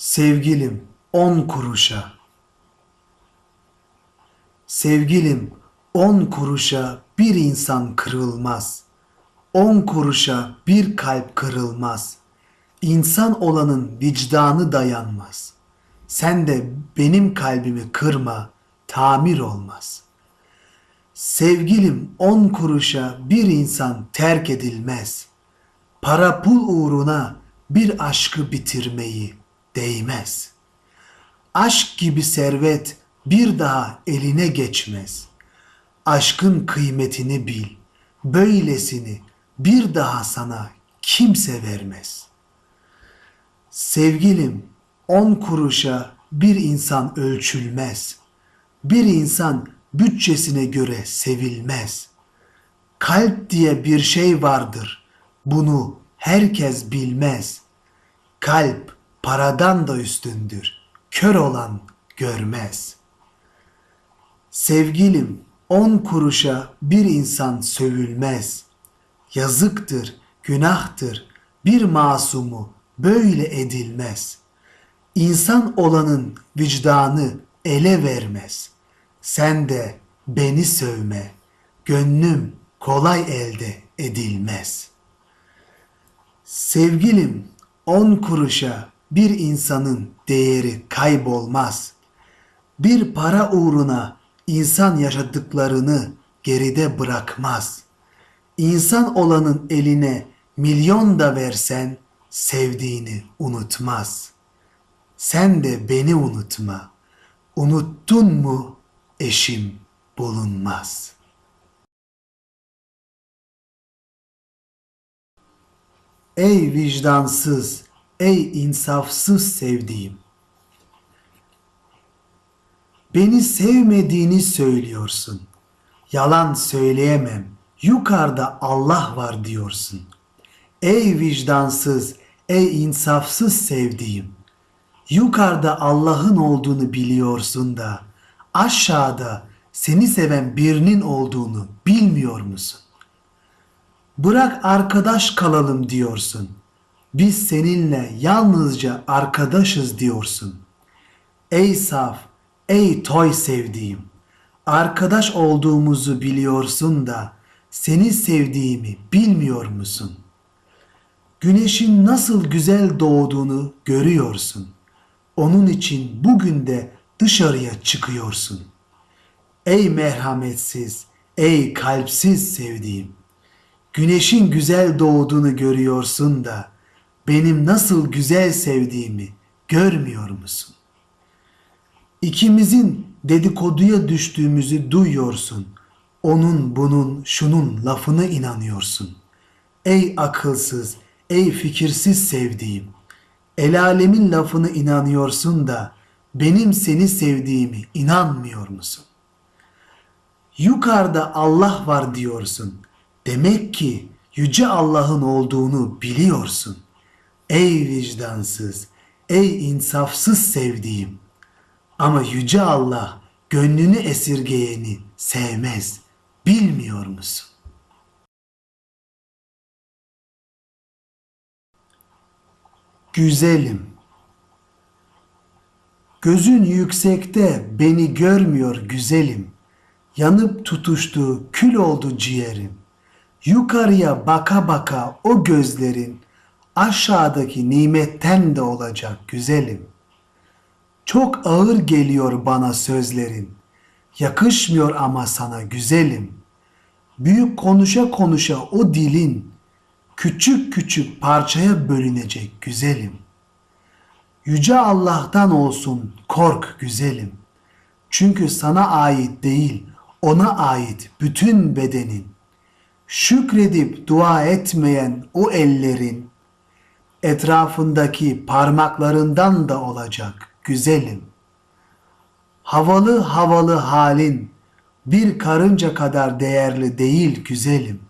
Sevgilim on kuruşa. Sevgilim on kuruşa bir insan kırılmaz. On kuruşa bir kalp kırılmaz. İnsan olanın vicdanı dayanmaz. Sen de benim kalbimi kırma, tamir olmaz. Sevgilim on kuruşa bir insan terk edilmez. Para pul uğruna bir aşkı bitirmeyi değmez. Aşk gibi servet bir daha eline geçmez. Aşkın kıymetini bil. Böylesini bir daha sana kimse vermez. Sevgilim on kuruşa bir insan ölçülmez. Bir insan bütçesine göre sevilmez. Kalp diye bir şey vardır. Bunu herkes bilmez. Kalp paradan da üstündür. Kör olan görmez. Sevgilim on kuruşa bir insan sövülmez. Yazıktır, günahtır bir masumu böyle edilmez. İnsan olanın vicdanı ele vermez. Sen de beni sövme, gönlüm kolay elde edilmez. Sevgilim on kuruşa bir insanın değeri kaybolmaz. Bir para uğruna insan yaşadıklarını geride bırakmaz. İnsan olanın eline milyon da versen sevdiğini unutmaz. Sen de beni unutma. Unuttun mu eşim bulunmaz. Ey vicdansız, ey insafsız sevdiğim. Beni sevmediğini söylüyorsun. Yalan söyleyemem. Yukarıda Allah var diyorsun. Ey vicdansız, ey insafsız sevdiğim. Yukarıda Allah'ın olduğunu biliyorsun da aşağıda seni seven birinin olduğunu bilmiyor musun? Bırak arkadaş kalalım diyorsun. Biz seninle yalnızca arkadaşız diyorsun. Ey saf, ey toy sevdiğim. Arkadaş olduğumuzu biliyorsun da seni sevdiğimi bilmiyor musun? Güneşin nasıl güzel doğduğunu görüyorsun. Onun için bugün de dışarıya çıkıyorsun. Ey merhametsiz, ey kalpsiz sevdiğim. Güneşin güzel doğduğunu görüyorsun da benim nasıl güzel sevdiğimi görmüyor musun? İkimizin dedikoduya düştüğümüzü duyuyorsun. Onun bunun şunun lafına inanıyorsun. Ey akılsız, ey fikirsiz sevdiğim. El alemin lafını inanıyorsun da benim seni sevdiğimi inanmıyor musun? Yukarıda Allah var diyorsun. Demek ki yüce Allah'ın olduğunu biliyorsun. Ey vicdansız, ey insafsız sevdiğim. Ama yüce Allah gönlünü esirgeyeni sevmez. Bilmiyor musun? Güzelim. Gözün yüksekte beni görmüyor güzelim. Yanıp tutuştu, kül oldu ciğerim. Yukarıya baka baka o gözlerin aşağıdaki nimetten de olacak güzelim. Çok ağır geliyor bana sözlerin. Yakışmıyor ama sana güzelim. Büyük konuşa konuşa o dilin küçük küçük parçaya bölünecek güzelim. Yüce Allah'tan olsun kork güzelim. Çünkü sana ait değil, ona ait bütün bedenin. Şükredip dua etmeyen o ellerin etrafındaki parmaklarından da olacak güzelim. Havalı havalı halin bir karınca kadar değerli değil güzelim.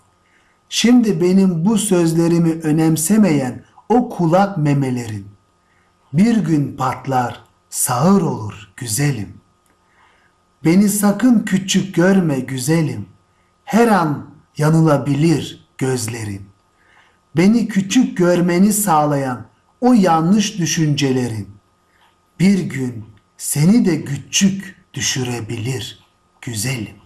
Şimdi benim bu sözlerimi önemsemeyen o kulak memelerin bir gün patlar, sağır olur güzelim. Beni sakın küçük görme güzelim. Her an yanılabilir gözlerin. Beni küçük görmeni sağlayan o yanlış düşüncelerin bir gün seni de küçük düşürebilir güzelim.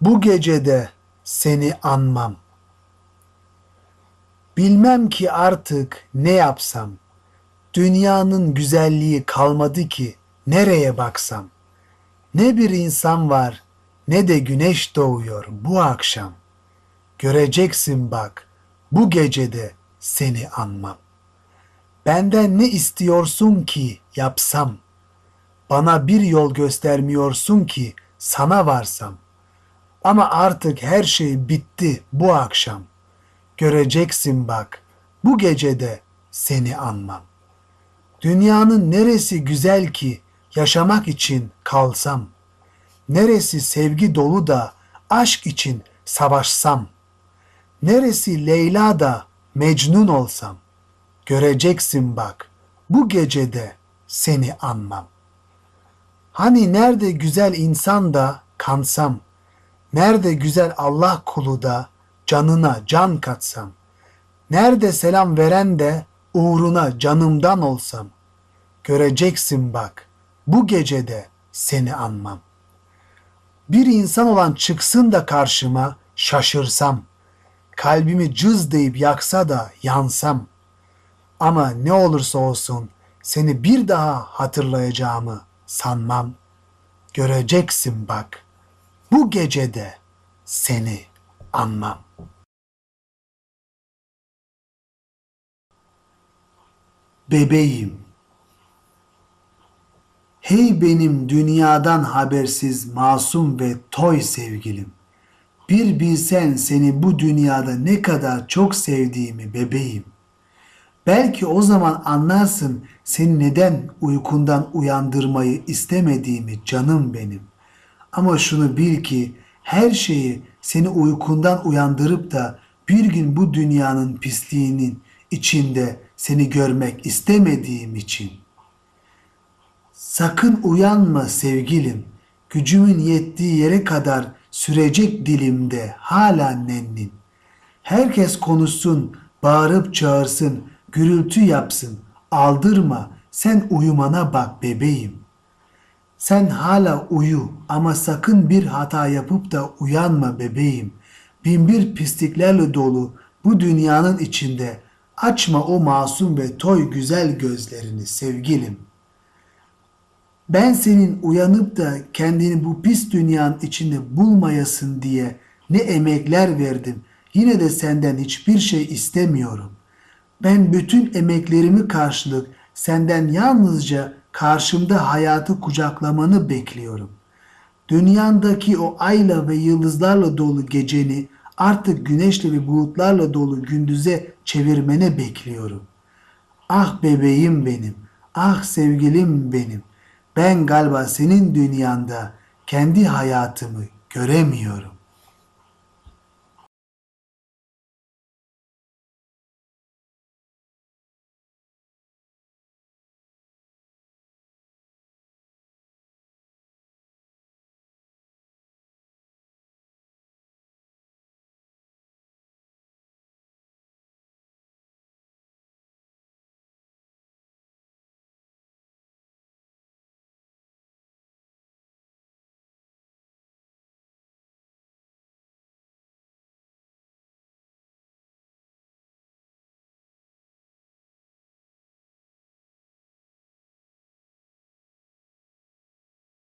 Bu gecede seni anmam. Bilmem ki artık ne yapsam. Dünyanın güzelliği kalmadı ki nereye baksam. Ne bir insan var ne de güneş doğuyor bu akşam. Göreceksin bak bu gecede seni anmam. Benden ne istiyorsun ki yapsam? Bana bir yol göstermiyorsun ki sana varsam. Ama artık her şey bitti bu akşam. Göreceksin bak bu gecede seni anmam. Dünyanın neresi güzel ki yaşamak için kalsam? Neresi sevgi dolu da aşk için savaşsam? Neresi Leyla da Mecnun olsam? Göreceksin bak bu gecede seni anmam. Hani nerede güzel insan da kansam? Nerede güzel Allah kulu da canına can katsam? Nerede selam veren de uğruna canımdan olsam? Göreceksin bak bu gecede seni anmam. Bir insan olan çıksın da karşıma şaşırsam. Kalbimi cız deyip yaksa da yansam. Ama ne olursa olsun seni bir daha hatırlayacağımı sanmam. Göreceksin bak bu gecede seni anmam. Bebeğim Hey benim dünyadan habersiz masum ve toy sevgilim. Bir bilsen seni bu dünyada ne kadar çok sevdiğimi bebeğim. Belki o zaman anlarsın seni neden uykundan uyandırmayı istemediğimi canım benim. Ama şunu bil ki her şeyi seni uykundan uyandırıp da bir gün bu dünyanın pisliğinin içinde seni görmek istemediğim için. Sakın uyanma sevgilim. Gücümün yettiği yere kadar sürecek dilimde hala nennin. Herkes konuşsun, bağırıp çağırsın, gürültü yapsın. Aldırma, sen uyumana bak bebeğim. Sen hala uyu ama sakın bir hata yapıp da uyanma bebeğim. Binbir pisliklerle dolu bu dünyanın içinde açma o masum ve toy güzel gözlerini sevgilim. Ben senin uyanıp da kendini bu pis dünyanın içinde bulmayasın diye ne emekler verdim. Yine de senden hiçbir şey istemiyorum. Ben bütün emeklerimi karşılık senden yalnızca karşımda hayatı kucaklamanı bekliyorum. Dünyandaki o ayla ve yıldızlarla dolu geceni artık güneşle ve bulutlarla dolu gündüze çevirmene bekliyorum. Ah bebeğim benim, ah sevgilim benim. Ben galiba senin dünyanda kendi hayatımı göremiyorum.